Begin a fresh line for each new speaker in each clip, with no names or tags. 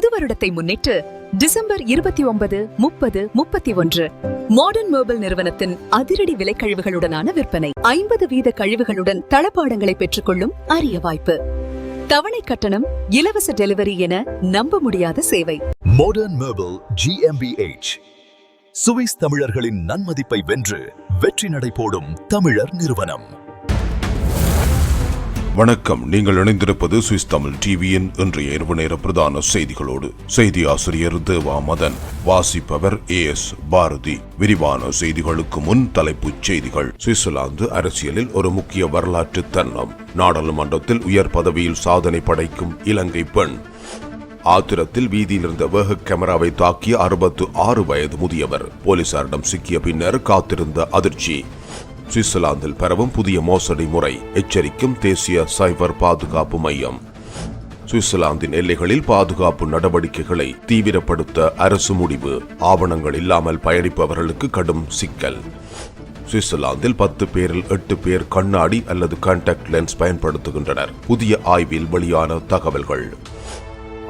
புது வருடத்தை முன்னிட்டு டிசம்பர் இருபத்தி ஒன்பது முப்பது முப்பத்தி ஒன்று மாடர்ன் மோபல் நிறுவனத்தின் அதிரடி விலை கழிவுகளுடனான விற்பனை. ஐம்பது வீத கழிவுகளுடன் தளபாடங்களை பெற்றுக்கொள்ளும் அரிய வாய்ப்பு. தவணை கட்டணம் இலவச டெலிவரி என நம்ப முடியாத சேவை.
மாடர்ன் மேர்பிள் ஜிஎம்பிஎச் சுவிஸ் தமிழர்களின் நன்மதிப்பை வென்று வெற்றி நடை போடும் தமிழர் நிறுவனம்.
வணக்கம். நீங்கள் இணைந்திருப்பது சுவிஸ் தமிழ் டிவியின் இன்றைய இரவு நேர பிரதான செய்திகளோடு. செய்தி ஆசிரியர் தேவா மதன் வாசிப்பவர் ஏ எஸ் பாரதி. விரிவான செய்திகளுக்கு முன் தலைப்புச் செய்திகள். சுவிட்சர்லாந்து அரசியலில் ஒரு முக்கிய வரலாற்று தருணம். நாடாளுமன்றத்தில் உயர் பதவியில் சாதனை படைக்கும் இலங்கை பெண். ஆத்திரத்தில் வீதியில் இருந்த வேக கேமராவை தாக்கிய அறுபத்து ஆறு வயது முதியவர். போலீசாரிடம் சிக்கிய பின்னர் காத்திருந்த அதிர்ச்சி. சுவிட்சர்லாந்தில் பரவும் புதிய மோசடி முறை எச்சரிக்கும் தேசிய சைபர் பாதுகாப்பு மையம். சுவிட்சர்லாந்தின் எல்லைகளில் பாதுகாப்பு நடவடிக்கைகளை தீவிரப்படுத்த அரசு முடிவு ஆவணங்கள் இல்லாமல் பயணிப்பவர்களுக்கு கடும் சிக்கல். சுவிட்சர்லாந்தில் பத்து பேரில் எட்டு பேர் கண்ணாடி அல்லது கான்டாக்ட் லென்ஸ் பயன்படுத்துகின்றனர். புதிய ஆய்வில் வெளியான தகவல்கள்.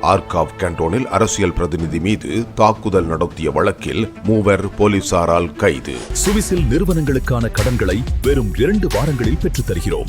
ஆர்காவ் கேண்டோனில் அரசியல் பிரதிநிதி மீது தாக்குதல் நடத்திய வழக்கில் மூவர் போலீசாரால் கைது.
சுவிசில் நிறுவனங்களுக்கான கடன்களை வெறும் இரண்டு வாரங்களில் பெற்றுத் தருகிறோம்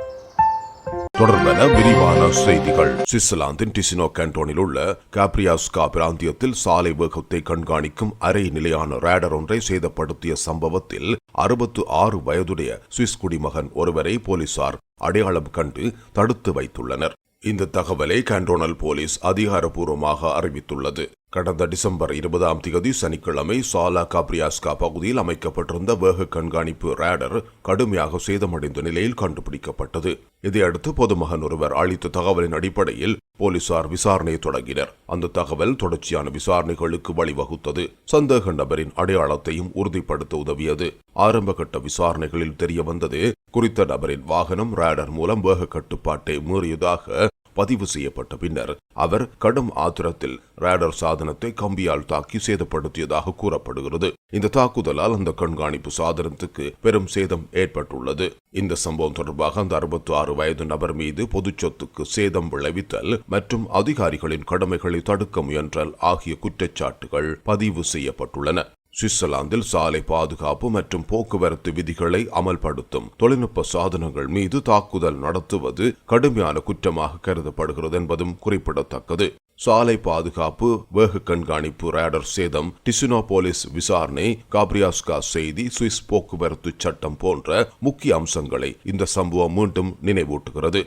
தொடர்பென விரிவான செய்திகள். சுவிட்சர்லாந்தின் டிசினோ கேண்டோனில் உள்ள காப்ரியாஸ்கா பிராந்தியத்தில் சாலை வேகத்தை கண்காணிக்கும் அரை நிலையான ரேடர் ஒன்றை சேதப்படுத்திய சம்பவத்தில் அறுபத்து ஆறு வயதுடைய சுவிஸ் குடிமகன் ஒருவரை போலீசார் அடையாளம் கண்டு தடுத்து வைத்துள்ளனர். இந்த தகவலை கேண்டோனல் போலீஸ் அதிகாரப்பூர்வமாக அறிவித்துள்ளது. கடந்த டிசம்பர் இருபதாம் தேதி சனிக்கிழமை சாலா காப்ரியாஸ்கா பகுதியில் அமைக்கப்பட்டிருந்த வேக கண்காணிப்பு ரேடர் கடுமையாக சேதமடைந்த நிலையில் கண்டுபிடிக்கப்பட்டது. இதையடுத்து பொதுமகன் ஒருவர் அளித்த தகவலின் அடிப்படையில் போலீசார் விசாரணையை தொடங்கினர். அந்த தகவல் தொடர்ச்சியான விசாரணைகளுக்கு வழிவகுத்தது. சந்தேக நபரின் அடையாளத்தையும் உறுதிப்படுத்த உதவியது. ஆரம்பகட்ட விசாரணைகளில் தெரிய வந்தது குறித்த நபரின் வாகனம் ரேடர் மூலம் வேக கட்டுப்பாட்டை மீறியதாக பதிவு செய்யப்பட்ட பின்னர் அவர் கடும் ஆத்திரத்தில் ரேடர் சாதனத்தை கம்பியால் தாக்கி சேதப்படுத்தியதாக கூறப்படுகிறது. இந்த தாக்குதலால் அந்த கண்காணிப்பு சாதனத்துக்கு பெரும் சேதம் ஏற்பட்டுள்ளது. இந்த சம்பவம் தொடர்பாக அந்த அறுபத்தி ஆறு வயது நபர் மீது பொது சொத்துக்கு சேதம் விளைவித்தல் மற்றும் அதிகாரிகளின் கடமைகளை தடுக்க முயன்றல் ஆகிய குற்றச்சாட்டுகள் பதிவு செய்யப்பட்டுள்ளன. சுவிட்சர்லாந்தில் சாலை பாதுகாப்பு மற்றும் போக்குவரத்து விதிகளை அமல்படுத்தும் தொழில்நுட்ப சாதனங்கள் மீது தாக்குதல் நடத்துவது கடுமையான குற்றமாக கருதப்படுகிறது என்பதும் குறிப்பிடத்தக்கது. சாலை பாதுகாப்பு வேக கண்காணிப்பு ரேடர் சேதம் டிசினோபோலிஸ் விசாரணை காப்ரியாஸ்கா செய்தி சுவிஸ் போக்குவரத்து சட்டம் போன்ற முக்கிய அம்சங்களை இந்த சம்பவம் மீண்டும் நினைவூட்டுகிறது.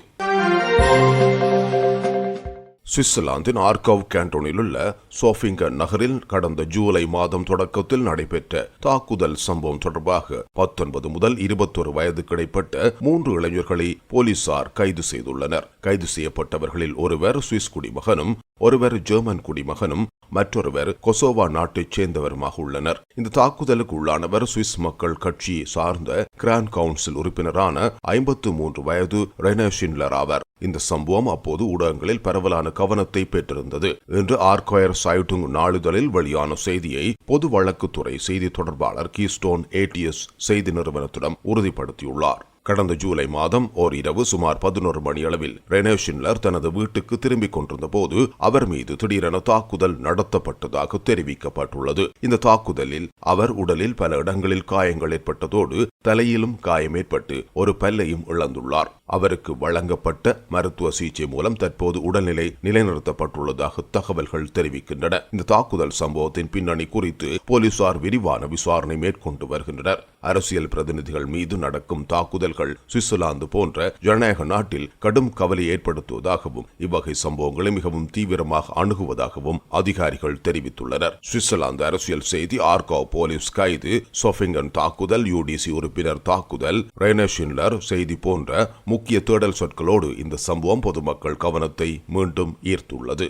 சுவிட்சர்லாந்தின் ஆர்கவ் கேண்டோனில் உள்ள சோஃபிங்கன் நகரில் கடந்த ஜூலை மாதம் தொடக்கத்தில் நடைபெற்ற தாக்குதல் சம்பவம் தொடர்பாக பத்தொன்பது முதல் இருபத்தொரு வயது கிடைப்பட்ட மூன்று இளைஞர்களை போலீசார் கைது செய்துள்ளனர். கைது செய்யப்பட்டவர்களில் ஒருவர் சுவிஸ் குடிமகனும் ஒருவர் ஜெர்மன் குடிமகனும் மற்றொருவர் கொசோவா நாட்டைச் சேர்ந்தவருமாக உள்ளனர். இந்த தாக்குதலுக்கு உள்ளானவர் சுவிஸ் மக்கள் கட்சி சார்ந்த கிராண்ட் கவுன்சில் உறுப்பினரான ஐம்பத்து மூன்று வயது ரெனே ஷின்லர் ஆவர். இந்த சம்பவம் அப்போது ஊடகங்களில் பரவலான கவனத்தை பெற்றிருந்தது என்று ஆர்கொயர் சைட்டுங் நாளிதழில் வெளியான செய்தியை பொது வழக்குத்துறை செய்தி தொடர்பாளர் கீஸ்டோன் ஏடிஎஸ் செய்தி நிறுவனத்திடம் உறுதிப்படுத்தியுள்ளார். கடந்த ஜூலை மாதம் ஓர் இரவு சுமார் பதினோரு மணி அளவில் ரெனே ஷின்லர் தனது வீட்டுக்கு திரும்பிக் கொண்டிருந்த போது அவர் மீது திடீரென தாக்குதல் நடத்தப்பட்டதாக தெரிவிக்கப்பட்டுள்ளது. இந்த தாக்குதலில் அவர் உடலில் பல இடங்களில் காயங்கள் ஏற்பட்டதோடு தலையிலும் காயம் ஏற்பட்டு ஒரு பல்லையும் இழந்துள்ளார். அவருக்கு வழங்கப்பட்ட மருத்துவ சிகிச்சை மூலம் தற்போது உடல்நிலை நிலைநிறுத்தப்பட்டுள்ளதாக தகவல்கள் தெரிவிக்கின்றன. இந்த தாக்குதல் சம்பவத்தின் பின்னணி குறித்து போலீசார் விரிவான விசாரணை மேற்கொண்டு வருகின்றனர். அரசியல் பிரதிநிதிகள் மீது நடக்கும் தாக்குதல் தகவல்கள் சுவிட்சர்லாந்து போன்ற ஜனநாயக நாட்டில் கடும் கவலை ஏற்படுத்துவதாகவும் இவ்வகை சம்பவங்களை மிகவும் தீவிரமாக அணுகுவதாகவும் அதிகாரிகள் தெரிவித்துள்ளனர். சுவிட்சர்லாந்து அரசியல் செய்தி ஆர்கோ போலீஸ் கைது சொஃபிங்கன் தாக்குதல் யூடிசி உறுப்பினர் தாக்குதல் ரெனஷின்லர் செய்தி போன்ற முக்கிய தேடல் சொற்களோடு இந்த சம்பவம் பொதுமக்கள் கவனத்தை மீண்டும் ஈர்த்துள்ளது.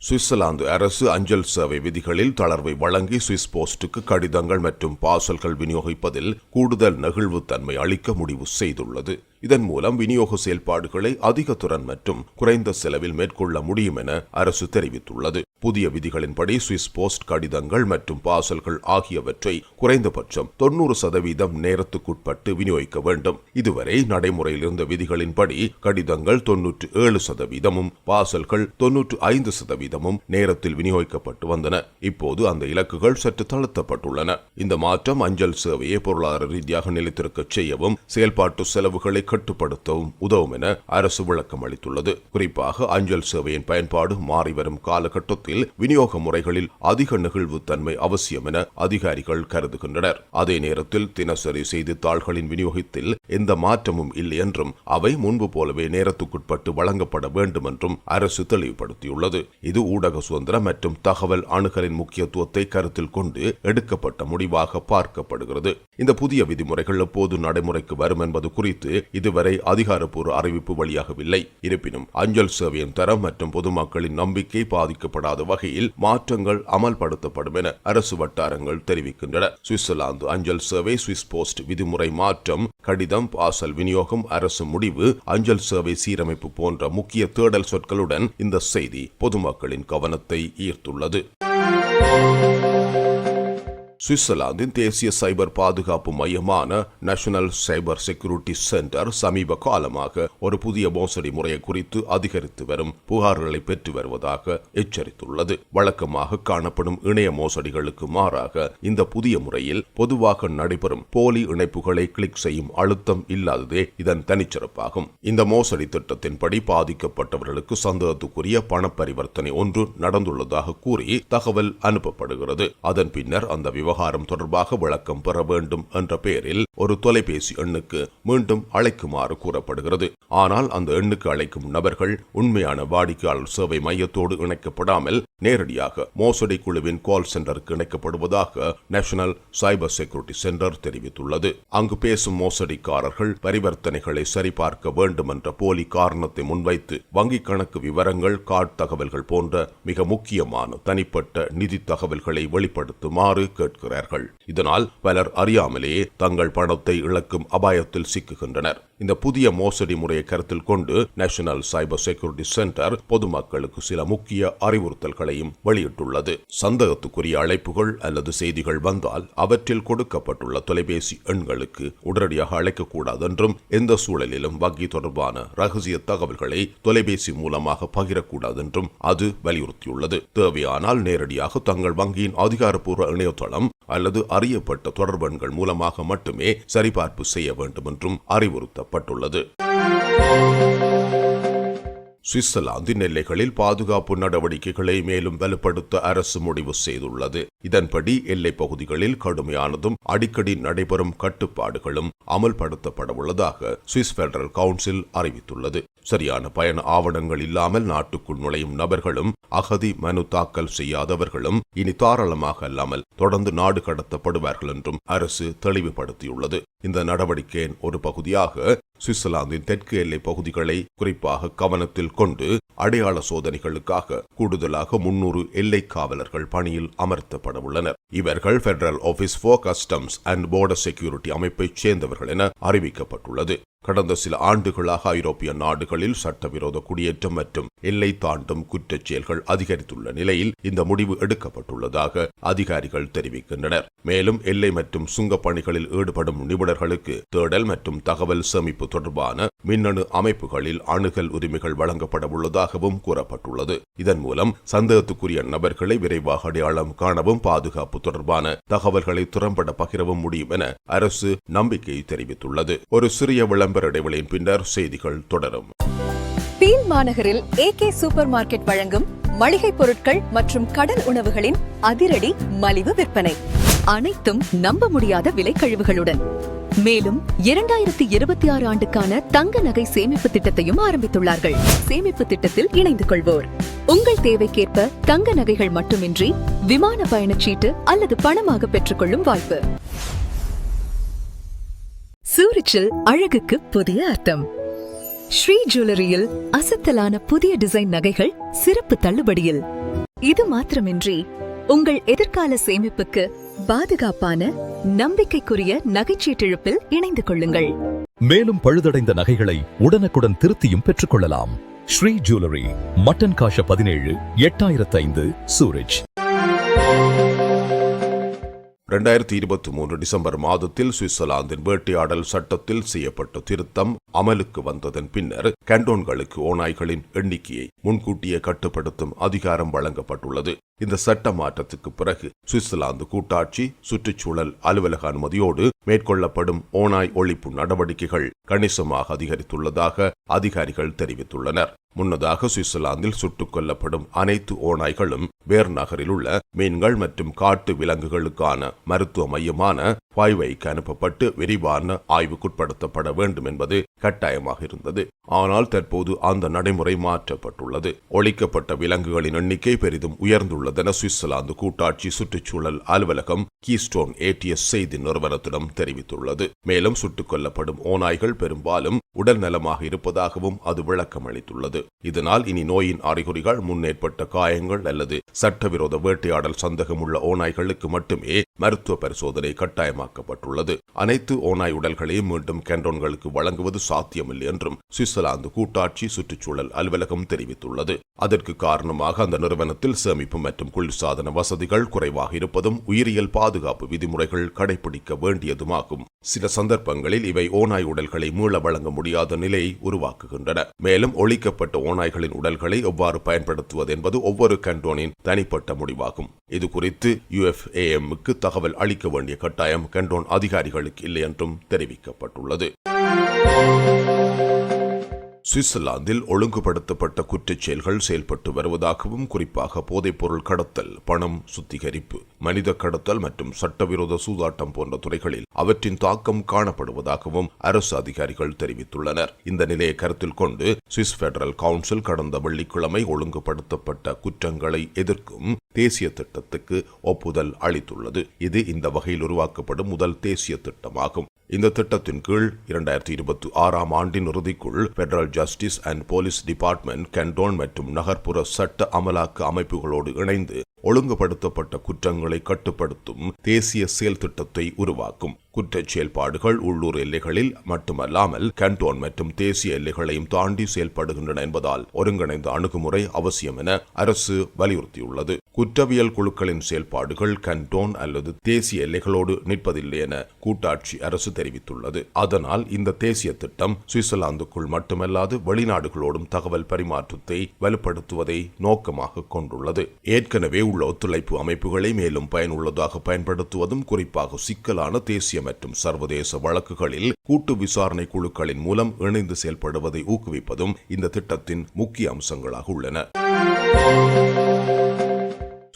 சுவிட்சர்லாந்து அரசு அஞ்சல் சேவை விதிகளில் தளர்வை வழங்கி சுவிஸ் போஸ்டுக்கு கடிதங்கள் மற்றும் பார்சல்கள் விநியோகிப்பதில் கூடுதல் நெகிழ்வுத்தன்மை அளிக்க முடிவு செய்துள்ளது. இதன் மூலம் விநியோக செயல்பாடுகளை அதிக திறன் மற்றும் குறைந்த செலவில் மேற்கொள்ள முடியும் என அரசு தெரிவித்துள்ளது. புதிய விதிகளின்படி சுவிஸ் போஸ்ட் கடிதங்கள் மற்றும் பார்சல்கள் ஆகியவற்றை குறைந்தபட்சம் தொன்னூறு சதவீதம் நேரத்துக்குட்பட்டு விநியோகிக்க வேண்டும். இதுவரை நடைமுறையில் இருந்த விதிகளின்படி கடிதங்கள் தொன்னூற்று ஏழு சதவீதமும் பார்சல்கள் தொன்னூற்று ஐந்து சதவீதமும் நேரத்தில் விநியோகிக்கப்பட்டு வந்தன. இப்போது அந்த இலக்குகள் சற்று தளர்த்தப்பட்டுள்ளன. இந்த மாற்றம் அஞ்சல் சேவையை பொருளாதார ரீதியாக நிலைத்திருக்கச் செய்யவும் செயல்பாட்டு செலவுகளை கட்டுப்படுத்தவும் உதவும் என அரசு விளக்கம் அளித்துள்ளது. குறிப்பாக அஞ்சல் சேவையின் பயன்பாடு மாறிவரும் காலகட்டத்தில் விநியோக முறைகளில் அதிக நெகிழ்வுத்தன்மை அவசியம் என அதிகாரிகள் கருதுகின்றனர். அதே நேரத்தில் தினசரி செய்தித்தாள்களின் விநியோகத்தில் எந்த மாற்றமும் இல்லை என்றும் அவை முன்பு போலவே நேரத்துக்குட்பட்டு வழங்கப்பட வேண்டும் என்றும் அரசு தெளிவுபடுத்தியுள்ளது. இது ஊடக சுதந்திரம் மற்றும் தகவல் அணுகலின் முக்கியத்துவத்தை கருத்தில் கொண்டு எடுக்கப்பட்ட முடிவாக பார்க்கப்படுகிறது. இந்த புதிய விதிமுறைகள் எப்போது நடைமுறைக்கு வரும் என்பது குறித்து இதுவரை அதிகாரப்பூர்வ அறிவிப்பு வெளியாகவில்லை. இருப்பினும் அஞ்சல் சேவையின் தரம் மற்றும் பொதுமக்களின் நம்பிக்கை பாதிக்கப்படாத வகையில் மாற்றங்கள் அமல்படுத்தப்படும் என அரசு வட்டாரங்கள் தெரிவிக்கின்றன. சுவிட்சர்லாந்து அஞ்சல் சேவை சுவிஸ் போஸ்ட் விதிமுறை மாற்றம் கடிதம் பாசல் விநியோகம் அரசு முடிவு அஞ்சல் சேவை சீரமைப்பு போன்ற முக்கிய தேடல் சொற்களுடன் இந்த செய்தி பொதுமக்களின் கவனத்தை ஈர்த்துள்ளது. சுவிட்சர்லாந்தின் தேசிய சைபர் பாதுகாப்பு மையமான நேஷனல் சைபர் செக்யூரிட்டி சென்டர் சமீப காலமாக ஒரு புதிய மோசடி முறையை குறித்து அதிகரித்து வரும் புகார்களை பெற்று வருவதாக எச்சரித்துள்ளது. வழக்கமாக காணப்படும் இணைய மோசடிகளுக்கு மாறாக இந்த புதிய முறையில் பொதுவாக நடைபெறும் போலி இணைப்புகளை கிளிக் செய்யும் அழுத்தம் இல்லாததே இதன் தனிச்சிறப்பாகும். இந்த மோசடி திட்டத்தின்படி பாதிக்கப்பட்டவர்களுக்கு சந்தேகத்துக்குரிய பண பரிவர்த்தனை ஒன்று நடந்துள்ளதாக கூறி தகவல் அனுப்பப்படுகிறது. அதன் பின்னர் அந்த விவகாரம் தொடர்பாக விளக்கம் பெற வேண்டும் என்ற பெயரில் ஒரு தொலைபேசி எண்ணுக்கு மீண்டும் அழைக்குமாறு கூறப்படுகிறது. ஆனால் அந்த எண்ணுக்கு அழைக்கும் நபர்கள் உண்மையான வாடிக்கையாளர் சேவை மையத்தோடு இணைக்கப்படாமல் நேரடியாக மோசடி குழுவின் கால் சென்டருக்கு இணைக்கப்படுவதாக நேஷனல் சைபர் செக்யூரிட்டி சென்டர் தெரிவித்துள்ளது. அங்கு பேசும் மோசடிக்காரர்கள் பரிவர்த்தனைகளை சரிபார்க்க வேண்டும் என்ற போலி காரணத்தை முன்வைத்து வங்கிக் கணக்கு விவரங்கள் கார்டு தகவல்கள் போன்ற மிக முக்கியமான தனிப்பட்ட நிதி தகவல்களை வெளிப்படுத்துமாறு கேட்க கேட்கிறார்கள் இதனால் பலர் அறியாமலேயே தங்கள் பணத்தை இழக்கும் அபாயத்தில் சிக்குகின்றனர். இந்த புதிய மோசடி முறையை கருத்தில் கொண்டு நேஷனல் சைபர் செக்யூரிட்டி சென்டர் பொதுமக்களுக்கு சில முக்கிய அறிவுறுத்தல்களையும் வெளியிட்டுள்ளது. சந்தேகத்துக்குரிய அழைப்புகள் அல்லது செய்திகள் வந்தால் அவற்றில் கொடுக்கப்பட்டுள்ள தொலைபேசி எண்களுக்கு உடனடியாக அழைக்கக்கூடாது என்றும் எந்த சூழலிலும் வங்கி தொடர்பான ரகசிய தகவல்களை தொலைபேசி மூலமாக பகிரக்கூடாது என்றும் அது வலியுறுத்தியுள்ளது. தேவையானால் நேரடியாக தங்கள் வங்கியின் அதிகாரப்பூர்வ இணையதளம் அல்லது அறியப்பட்ட தொடர்பெண்கள் மூலமாக மட்டுமே சரிபார்ப்பு செய்ய வேண்டும் என்றும் அறிவுறுத்தப்பட்டுள்ளது. சுவிட்சர்லாந்தின் எல்லைகளில் பாதுகாப்பு நடவடிக்கைகளை மேலும் வலுப்படுத்த அரசு முடிவு செய்துள்ளது. இதன்படி எல்லைப் பகுதிகளில் கடுமையானதும் அடிக்கடி நடைபெறும் கட்டுப்பாடுகளும் அமல்படுத்தப்பட உள்ளதாக சுவிஸ் பெடரல் கவுன்சில் அறிவித்துள்ளது. சரியான பயண ஆவணங்கள் இல்லாமல் நாட்டுக்குள் நுழையும் நபர்களும் அகதி மனு தாக்கல் செய்யாதவர்களும் இனி தாராளமாக அல்லாமல் தொடர்ந்து நாடு கடத்தப்படுவார்கள் என்றும் அரசு தெளிவுபடுத்தியுள்ளது. இந்த நடவடிக்கையின் ஒரு பகுதியாக சுவிட்சர்லாந்தின் தெற்கு எல்லை பகுதிகளை குறிப்பாக கவனத்தில் கொண்டு அடையாள சோதனைகளுக்காக கூடுதலாக முன்னூறு எல்லை காவலர்கள் பணியில் அமர்த்தப்பட உள்ளனர். இவர்கள் federal office for customs and border security அமைப்பைச் சேர்ந்தவர்கள் என அறிவிக்கப்பட்டுள்ளது. கடந்த சில ஆண்டுகளாக ஐரோப்பிய நாடுகளில் சட்டவிரோத குடியேற்றம் மற்றும் எல்லை தாண்டும் குற்றச் செயல்கள் அதிகரித்துள்ள நிலையில் இந்த முடிவு எடுக்கப்பட்டுள்ளதாக அதிகாரிகள் தெரிவிக்கின்றனர். மேலும் எல்லை மற்றும் சுங்க பணிகளில் ஈடுபடும் நிபுணர்களுக்கு தேடல் மற்றும் தகவல் சேமிப்பு தொடர்பான மின்னணு அமைப்புகளில் அணுகல் உரிமைகள் வழங்கப்பட உள்ளதாகவும் கூறப்பட்டுள்ளது. இதன் மூலம் சந்தேகத்துக்குரிய நபர்களை விரைவாக அடையாளம் காணவும் பாதுகாப்பு தொடர்பான தகவல்களை திறம்பட பகிரவும் முடியும் என அரசு நம்பிக்கை தெரிவித்துள்ளது. ஒரு சிறிய விளம்பர இடைவெளியின் பின்னர் செய்திகள் தொடரும்.
பீல் மாநகரில் ஏகே சூப்பர் மார்க்கெட் வழங்கும் மளிகை பொருட்கள் மற்றும் கடல் உணவுகளின் அதிரடி மலிவு விற்பனை. அனைத்தும் நம்ப முடியாத விலை கழிவுகளுடன் மேலும் இரண்டாயிரத்தி இருபத்தி ஆறு ஆண்டுக்கான தங்க நகை சேமிப்பு திட்டத்தையும் ஆரம்பித்துள்ளார்கள். சேமிப்பு திட்டத்தில் இணைந்து கொள்வோர் உங்கள் தேவைக்கேற்ப தங்க நகைகள் மட்டுமின்றி விமான பயணச்சீட்டு அல்லது பணமாக பெற்றுக்கொள்ளும் வாய்ப்பு. சூரிச்சில் அழகுக்கு புதிய அர்த்தம். ஸ்ரீ ஜுவல்லரியில் அசத்தலான புதிய டிசைன் நகைகள் சிறப்பு தள்ளுபடியில். இது மாத்திரமின்றி உங்கள் எதிர்கால சேமிப்புக்கு பாதுகாப்பான நம்பிக்கைக்குரிய நகைச்சீட்டிழப்பில் இணைந்து கொள்ளுங்கள்.
மேலும் பழுதடைந்த நகைகளை உடனுக்குடன் திருத்தியும் பெற்றுக்கொள்ளலாம். ஸ்ரீ ஜுவல்லரி மட்டன் காஷ பதினேழு எட்டாயிரத்து ஐந்து சூரஜ்
இரண்டாயிரத்தி இருபத்தி மூன்று டிசம்பர் மாதத்தில் சுவிட்சர்லாந்தின் வேட்டையாடல் சட்டத்தில் செய்யப்பட்ட திருத்தம் அமலுக்கு வந்ததன் பின்னர் கண்டோன்களுக்கு ஓநாய்களின் எண்ணிக்கையை முன்கூட்டியே கட்டுப்படுத்தும் அதிகாரம் வழங்கப்பட்டுள்ளது. இந்த சட்ட மாற்றத்துக்கு பிறகு சுவிட்சர்லாந்து கூட்டாட்சி சுற்றுச்சூழல் அலுவலக அனுமதியோடு மேற்கொள்ளப்படும் ஓநாய் ஒழிப்பு நடவடிக்கைகள் கணிசமாக அதிகரித்துள்ளதாக அதிகாரிகள் தெரிவித்துள்ளனர். முன்னதாக சுவிட்சர்லாந்தில் சுட்டுக் கொல்லப்படும் அனைத்து ஓநாய்களும் வேர் நகரில் உள்ள மீன்கள் மற்றும் காட்டு விலங்குகளுக்கான மருத்துவ மையமான பாய்வைக்கு அனுப்பப்பட்டு விரிவான ஆய்வுக்குட்படுத்தப்பட வேண்டும் என்பது கட்டாயமாக இருந்தது. ஆனால் தற்போது அந்த நடைமுறை மாற்றப்பட்டுள்ளது. ஒழிக்கப்பட்ட விலங்குகளின் எண்ணிக்கை பெரிதும் உயர்ந்துள்ளதென சுவிட்சர்லாந்து கூட்டாட்சி சுற்றுச்சூழல் அலுவலகம் கீஸ்டோன் ஏடிஎஸ் செய்தி நிறுவனத்திடம் தெரிவித்துள்ளது. மேலும் சுட்டுக் கொல்லப்படும் ஓநாய்கள் பெரும்பாலும் உடல் நலமாக இருப்பதாகவும் அது விளக்கம் அளித்துள்ளது. இதனால் இனி நோயின் அறிகுறிகள் முன்னேற்பட்ட காயங்கள் அல்லது சட்டவிரோத வேட்டையாடல் சந்தேகமுள்ள ஓநாய்களுக்கு மட்டுமே மருத்துவ பரிசோதனை கட்டாயம் கட்டாயமாக்கப்பட்டுள்ளது அனைத்து ஓநாய் உடல்களையும் மீண்டும் கேண்டோன்களுக்கு வழங்குவது சாத்தியமில்லை என்றும் சுவிட்சர்லாந்து கூட்டாட்சி சுற்றுச்சூழல் அலுவலகம் தெரிவித்துள்ளது. அதற்கு காரணமாக அந்த நிறுவனத்தில் சேமிப்பு மற்றும் குளிர்சாதன வசதிகள் குறைவாக இருப்பதும் உயிரியல் பாதுகாப்பு விதிமுறைகள் கடைபிடிக்க வேண்டியதுமாகும். சில சந்தர்ப்பங்களில் இவை ஓநாய் உடல்களை மீள வழங்க முடியாத நிலையை உருவாக்குகின்றன. மேலும் ஒழிக்கப்பட்ட ஓநாய்களின் உடல்களை எவ்வாறு பயன்படுத்துவது என்பது ஒவ்வொரு கண்டோனின் தனிப்பட்ட முடிவாகும். இது குறித்து யுஎஃப்ஏஎம்முக்கு தகவல் அளிக்க வேண்டிய கட்டாயம் கண்டோன் அதிகாரிகளுக்கு இல்லை என்றும் தெரிவிக்கப்பட்டுள்ளது. சுவிட்சர்லாந்தில் ஒழுங்குபடுத்தப்பட்ட குற்றச் செயல்கள் செயல்பட்டு வருவதாகவும் குறிப்பாக போதைப்பொருள் கடத்தல் பணம் சுத்திகரிப்பு மனித கடத்தல் மற்றும் சட்டவிரோத சூதாட்டம் போன்ற துறைகளில் அவற்றின் தாக்கம் காணப்படுவதாகவும் அரசு அதிகாரிகள் தெரிவித்துள்ளனர். இந்த நிலையை கருத்தில் கொண்டு சுவிஸ் பெடரல் கவுன்சில் கடந்த வெள்ளிக்கிழமை ஒழுங்குபடுத்தப்பட்ட குற்றங்களை எதிர்க்கும் தேசிய திட்டத்துக்கு ஒப்புதல் அளித்துள்ளது. இது இந்த வகையில் உருவாக்கப்படும் முதல் தேசிய திட்டமாகும். இந்த திட்டத்தின் கீழ் இரண்டாயிரத்தி இருபத்தி ஆறாம் ஆண்டின் இறுதிக்குள் federal justice and police department canton மற்றும் நகர்ப்புற சட்ட அமலாக்க அமைப்புகளோடு இணைந்து ஒழுங்குபடுத்தப்பட்ட குற்றங்களை கட்டுப்படுத்தும் தேசிய செயல் திட்டத்தை உருவாக்கும். குற்றச் செயல்பாடுகள் உள்ளூர் எல்லைகளில் மட்டுமல்லாமல் கண்டோன் மற்றும் தேசிய எல்லைகளையும் தாண்டி செயல்படுகின்றன என்பதால் ஒருங்கிணைந்த அணுகுமுறை அவசியம் என அரசு வலியுறுத்தியுள்ளது. குற்றவியல் குழுக்களின் செயல்பாடுகள் கண்டோன் அல்லது தேசிய எல்லைகளோடு நிற்பதில்லை என கூட்டாட்சி அரசு தெரிவித்துள்ளது. அதனால் இந்த தேசிய திட்டம் சுவிட்சர்லாந்துக்குள் மட்டுமல்லாது வெளிநாடுகளோடும் தகவல் பரிமாற்றத்தை வலுப்படுத்துவதை நோக்கமாக கொண்டுள்ளது. ஏற்கனவே உள்ள ஒத்துழைப்பு அமைப்புகளை மேலும் பயனுள்ளதாக பயன்படுத்துவதும் குறிப்பாக சிக்கலான தேசிய மற்றும் சர்வதேச வழக்குகளில் கூட்டு விசாரணை குழுக்களின் மூலம் இணைந்து செயல்படுவதை ஊக்குவிப்பதும் இந்த திட்டத்தின் முக்கிய அம்சங்களாக உள்ளன.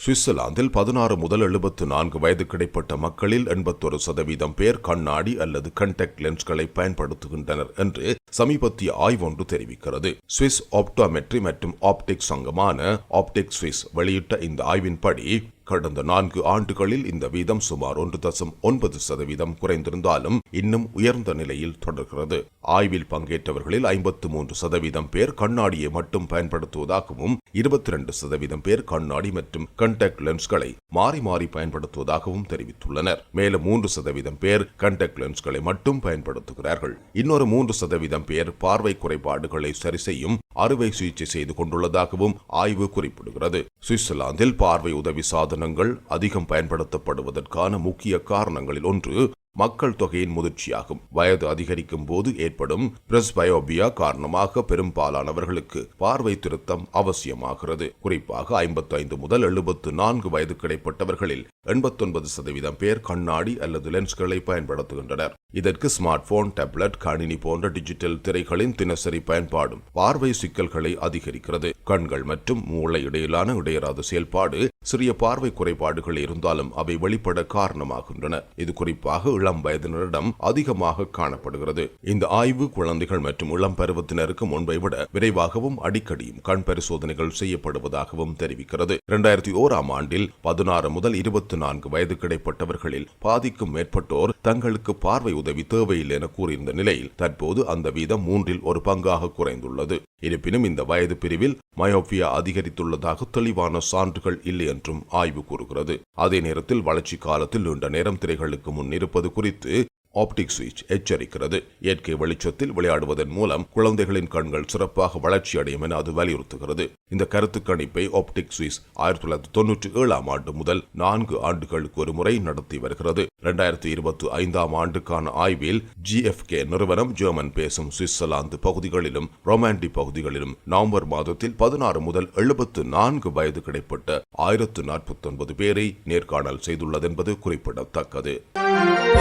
சுவிட்சர்லாந்தில் பதினாறு முதல் எழுபத்து நான்கு வயது கிடைப்பட்ட மக்களில் எண்பத்தொரு சதவீதம் பேர் கண்ணாடி அல்லது கண்டாக்ட் லென்ஸ்களை பயன்படுத்துகின்றனர் என்று சமீபத்திய ஆய்வொன்று தெரிவிக்கிறது. சுவிஸ் ஆப்டோமெட்ரி மற்றும் ஆப்டிக் சங்கமான ஆப்டிக் சுவிஸ் வெளியிட்ட இந்த ஆய்வின்படி கடந்த நான்கு ஆண்டுகளில் இந்த வீதம் சுமார் ஒன்று தசம் ஒன்பது சதவீதம் குறைந்திருந்தாலும் இன்னும் உயர்ந்த நிலையில் தொடர்கிறது. ஆய்வில் பங்கேற்றவர்களில் ஐம்பத்து மூன்று சதவீதம் பேர் கண்ணாடியை மட்டும் பயன்படுத்துவதாகவும் இருபத்தி இரண்டு சதவீதம் பேர் கண்ணாடி மற்றும் கண்டாக்ட் லென்ஸ்களை மாறி மாறி பயன்படுத்துவதாகவும் தெரிவித்துள்ளனர். மேலும் மூன்று சதவீதம் பேர் கண்டாக்ட் லென்ஸ்களை மட்டும் பயன்படுத்துகிறார்கள். இன்னொரு மூன்று சதவீதம் பேர் பார்வை குறைபாடுகளை சரி செய்யும் அறுவை சிகிச்சை செய்து கொண்டுள்ளதாகவும் ஆய்வு குறிப்பிடுகிறது. சுவிட்சர்லாந்தில் பார்வை உதவி சாதனங்கள் அதிகம் பயன்படுத்தப்படுவதற்கான முக்கிய காரணங்களில் ஒன்று மக்கள் தொகையின் முதிர்ச்சியாகும். வயது அதிகரிக்கும் போது ஏற்படும் பிரஸ்பயோபியா காரணமாக பெரும்பாலானவர்களுக்கு பார்வை திருத்தம் அவசியமாகிறது. குறிப்பாக ஐம்பத்தைந்து முதல் எழுபத்து நான்கு வயது கிடைப்பட்டவர்களில் எண்பத்தொன்பது சதவீதம் பேர் கண்ணாடி அல்லது லென்ஸ்களை பயன்படுத்துகின்றனர். இதற்கு ஸ்மார்ட் போன் டேப்லெட் கணினி போன்ற டிஜிட்டல் திரைகளின் தினசரி பயன்பாடும் பார்வை சிக்கல்களை அதிகரிக்கிறது. கண்கள் மற்றும் மூளை இடையிலான இடையராத செயல்பாடு சிறிய பார்வை குறைபாடுகள் இருந்தாலும் அவை வெளிப்பட காரணமாகின்றன. இது குறிப்பாக இளம் வயதினரிடம் அதிகமாக காணப்படுகிறது. இந்த ஆய்வு குழந்தைகள் மற்றும் இளம் பருவத்தினருக்கு முன்பை விட விரைவாகவும் அடிக்கடியும் கண் பரிசோதனைகள் செய்யப்படுவதாகவும் தெரிவிக்கிறது. இரண்டாயிரத்தி ஓராம் ஆண்டில் பதினாறு முதல் இருபத்தி நான்கு வயது கிடைப்பட்டவர்களில் பாதிக்கும் மேற்பட்டோர் தங்களுக்கு பார்வை உதவி தேவையில்லை என கூறியிருந்த நிலையில் தற்போது அந்த வீதம் மூன்றில் ஒரு பங்காக குறைந்துள்ளது. இருப்பினும் இந்த வயது பிரிவில் மயோபியா அதிகரித்துள்ளதாக தெளிவான சான்றுகள் இல்லை என்றும் ஆய்வு கூறுகிறது. அதே நேரத்தில் வளர்ச்சி காலத்தில் நீண்ட நேரம் திரைகளுக்கு முன் இருப்பது குறித்து ஆப்டிக் சுவிட்ச் எச்சரிக்கிறது. இயற்கை வெளிச்சத்தில் விளையாடுவதன் மூலம் குழந்தைகளின் கண்கள் சிறப்பாக வளர்ச்சியடையும் என அது வலியுறுத்துகிறது. இந்த கருத்து கணிப்பை ஆப்டிக் சுவிஸ் ஆயிரத்தி தொள்ளாயிரத்தி தொன்னூற்றி ஏழாம் ஆண்டு முதல் நான்கு ஆண்டுகளுக்கு ஒரு முறை நடத்தி வருகிறது. இரண்டாயிரத்தி இருபத்தி ஐந்தாம் ஆண்டுக்கான ஆய்வில் ஜிஎஃப்கே நிறுவனம் ஜெர்மன் பேசும் சுவிட்சர்லாந்து பகுதிகளிலும் ரொமாண்டி பகுதிகளிலும் நவம்பர் மாதத்தில் பதினாறு முதல் எழுபத்து நான்கு வயது கிடைப்பட்ட ஆயிரத்து நாற்பத்தி ஒன்பது பேரை நேர்காணல் செய்துள்ளதென்பது குறிப்பிடத்தக்கது.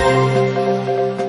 Música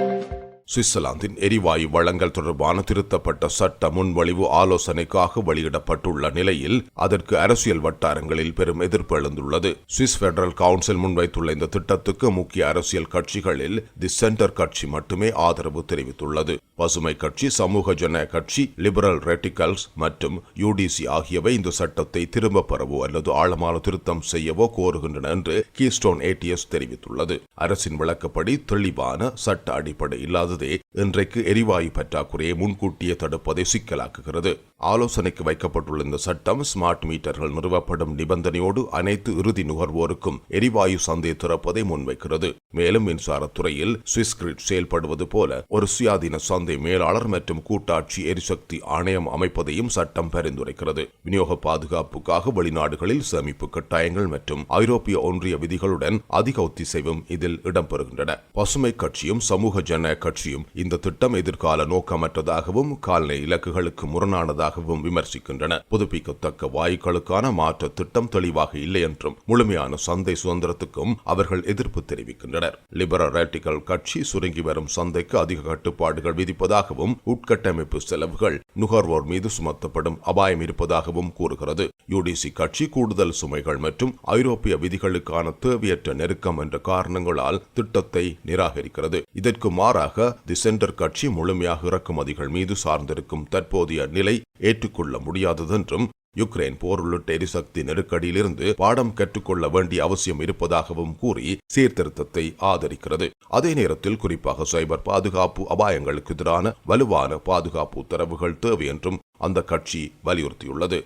சுவிட்சர்லாந்தின் எரிவாயு வழங்கல் தொடர்பான திருத்தப்பட்ட சட்ட முன்வழிவு ஆலோசனைக்காக வெளியிடப்பட்டுள்ள நிலையில் அதற்கு அரசியல் வட்டாரங்களில் பெரும் எதிர்ப்பு எழுந்துள்ளது. சுவிஸ் பெடரல் கவுன்சில் முன்வைத்துள்ள இந்த திட்டத்துக்கு முக்கிய அரசியல் கட்சிகளில் தி சென்டர் கட்சி மட்டுமே ஆதரவு தெரிவித்துள்ளது. பசுமை கட்சி சமூக ஜன கட்சி லிபரல் ரெட்டிகல்ஸ் மற்றும் யூடிசி ஆகியவை இந்த சட்டத்தை திரும்ப பெறவோ அல்லது ஆழமான திருத்தம் செய்யவோ கோருகின்றன என்று கீஸ்டோன் ஏடிஎஸ் தெரிவித்துள்ளது. அரசின் விளக்கப்படி தெளிவான சட்ட அடிப்படை இல்லாத இல்லாததே இன்றைக்கு எரிவாயு பற்றாக்குறையை முன்கூட்டியே தடுப்பதை சிக்கலாக்குகிறது. ஆலோசனைக்கு வைக்கப்பட்டுள்ள இந்த சட்டம் ஸ்மார்ட் மீட்டர்கள் நிறுவப்படும் நிபந்தனையோடு அனைத்து இறுதி நுகர்வோருக்கும் எரிவாயு சந்தை திறப்பதை முன்வைக்கிறது. மேலும் மின்சாரத்துறையில் சுவிஸ் கிரிட் செயல்படுவது போல ஒரு சுயாதீன சந்தை மேலாளர் மற்றும் கூட்டாட்சி எரிசக்தி ஆணையம் அமைப்பதையும் சட்டம் பரிந்துரைக்கிறது. விநியோக பாதுகாப்புக்காக வெளிநாடுகளில் சேமிப்பு கட்டாயங்கள் மற்றும் ஐரோப்பிய ஒன்றிய விதிகளுடன் அதிக ஒத்திசைவும் இதில் இடம்பெறுகின்றன. பசுமை கட்சியும் சமூக ஜன கட்சி கட்சியும் இந்த திட்டம் எதிர்கால நோக்கமற்றதாகவும் கால்நடை இலக்குகளுக்கு முரணானதாகவும் விமர்சிக்கின்றன. புதுப்பிக்கத்தக்க வாயுக்களுக்கான மாற்ற திட்டம் தெளிவாக இல்லை என்றும் முழுமையான சந்தை சுதந்திரத்துக்கும் அவர்கள் எதிர்ப்பு தெரிவிக்கின்றனர். லிபரல் கட்சி சுருங்கி வரும் சந்தைக்கு அதிக கட்டுப்பாடுகள் விதிப்பதாகவும் உட்கட்டமைப்பு செலவுகள் நுகர்வோர் மீது சுமத்தப்படும் அபாயம் இருப்பதாகவும் கூறுகிறது. யுடிசி கட்சி கூடுதல் சுமைகள் மற்றும் ஐரோப்பிய விதிகளுக்கான தேவையற்ற நெருக்கம் என்ற காரணங்களால் திட்டத்தை நிராகரிக்கிறது. இதற்கு மாறாக தி சென்டர் கட்சி முழுமையாக இறக்குமதிகள் மீது சார்ந்திருக்கும் தற்போதைய நிலை ஏற்றுக்கொள்ள முடியாததென்றும் யுக்ரைன் போர் உள்ளிட்ட எரிசக்தி நெருக்கடியிலிருந்து பாடம் கற்றுக்கொள்ள வேண்டிய அவசியம் இருப்பதாகவும் கூறி சீர்திருத்தத்தை ஆதரிக்கிறது. அதே நேரத்தில் குறிப்பாக சைபர் பாதுகாப்பு அபாயங்களுக்கு எதிரான வலுவான பாதுகாப்பு உத்தரவுகள் தேவை என்றும் அந்த கட்சி வலியுறுத்தியுள்ளது.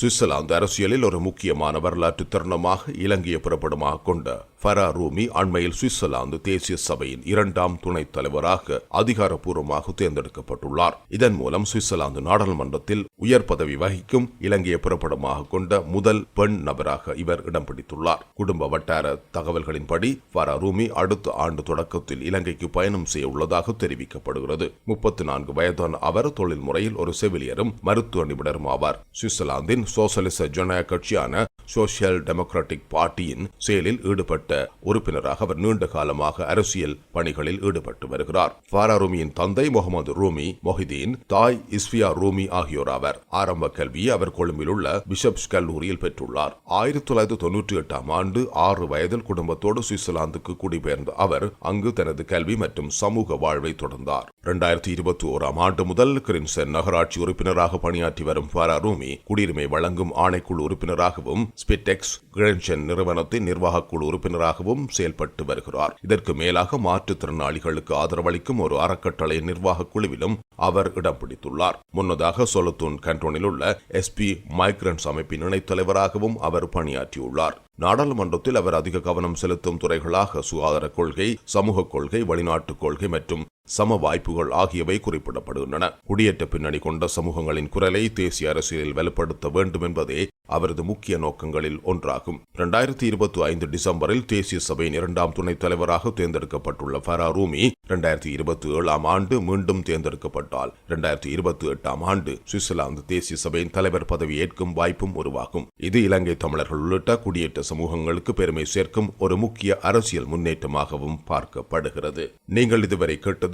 சுவிட்சர்லாந்து அரசியலில் ஒரு முக்கியமான வரலாற்று தருணமாக இலங்கையை புறப்படமாக கொண்ட ஃபரா ரூமி அண்மையில் சுவிட்சர்லாந்து தேசிய சபையின் இரண்டாம் துணைத் தலைவராக அதிகாரப்பூர்வமாக தேர்ந்தெடுக்கப்பட்டுள்ளார். இதன் மூலம் சுவிட்சர்லாந்து நாடாளுமன்றத்தில் உயர் பதவி வகிக்கும் இலங்கையை புறப்படமாக கொண்ட முதல் பெண் நபராக இவர் இடம் பிடித்துள்ளார். குடும்ப வட்டார தகவல்களின்படி ஃபரா ரூமி அடுத்த ஆண்டு தொடக்கத்தில் இலங்கைக்கு பயணம் செய்ய உள்ளதாக தெரிவிக்கப்படுகிறது. முப்பத்தி நான்கு வயதான அவர் தொழில் முறையில் ஒரு செவிலியரும் மருத்துவ நிபுணரும் ஆவார். சுவிட்சர்லாந்தின் சோசலிச ஜனநாயக கட்சியான சோசியல் டெமோக்ராட்டிக் பார்ட்டியின் செயலில் ஈடுபட்ட உறுப்பினராக அவர் நீண்ட காலமாக அரசியல் பணிகளில் ஈடுபட்டு வருகிறார். ஃபாரா ரூமியின் தந்தை முகமது ரூமி மொஹிதீன் தாய் இஸ்வியா ரூமி ஆகியோர் ஆவர். ஆரம்ப கல்வியை அவர் கொழும்பில் உள்ள பிஷப்ஸ் கல்லூரியில் பெற்றுள்ளார். ஆயிரத்தி தொள்ளாயிரத்தி தொன்னூற்றி எட்டாம் ஆண்டு ஆறு வயதில் குடும்பத்தோடு சுவிட்சர்லாந்துக்கு குடிபெயர்ந்த அவர் அங்கு தனது கல்வி மற்றும் சமூக வாழ்வை தொடர்ந்தார். இரண்டாயிரத்தி இருபத்தி ஓராம் ஆண்டு முதல் கிரின்சன் நகராட்சி உறுப்பினராக பணியாற்றி வரும் ஃபாரா ரூமி குடியுரிமை வழங்கும் ஆணைக்குழு உறுப்பினராகவும் ஸ்பிடெக்ஸ் கிரின்சன் நிறுவனத்தின் நிர்வாகக் குழு உறுப்பினராகவும் செயல்பட்டு வருகிறார். இதற்கு மேலாக மாற்றுத்திறனாளிகளுக்கு ஆதரவளிக்கும் ஒரு அறக்கட்டளை நிர்வாக குழுவிலும் அவர் இடம் பிடித்துள்ளார். முன்னதாக சொலத்தூன் கண்டோனில் உள்ள எஸ்பி மைக்ரன்ஸ் அமைப்பின் இணைத் தலைவராகவும் அவர் பணியாற்றியுள்ளார். நாடாளுமன்றத்தில் அவர் அதிக கவனம் செலுத்தும் துறைகளாக சுகாதார கொள்கை சமூக கொள்கை வெளிநாட்டுக் கொள்கை மற்றும் சம வாய்ப்புகள் ஆகியவை குறிப்பிடப்படுகின்றன. குடியேற்ற பின்னணி கொண்ட சமூகங்களின் குரலை தேசிய அரசியலில் வலுப்படுத்த வேண்டும் என்பதே அவரது முக்கிய நோக்கங்களில் ஒன்றாகும். இரண்டாயிரத்தி இருபத்தி ஐந்து டிசம்பரில் தேசிய சபையின் இரண்டாம் துணைத் தலைவராக தேர்ந்தெடுக்கப்பட்டுள்ள ஃபரா ரூமி இரண்டாயிரத்தி இருபத்தி ஏழாம் ஆண்டு மீண்டும் தேர்ந்தெடுக்கப்பட்டால் இரண்டாயிரத்தி இருபத்தி எட்டாம் ஆண்டு சுவிட்சர்லாந்து தேசிய சபையின் தலைவர் பதவி ஏற்கும் வாய்ப்பும் உருவாகும். இது இலங்கை தமிழர்கள் உள்ளிட்ட குடியேற்ற சமூகங்களுக்கு பெருமை சேர்க்கும் ஒரு முக்கிய அரசியல் முன்னேற்றமாகவும் பார்க்கப்படுகிறது. நீங்கள் இதுவரை கேட்டது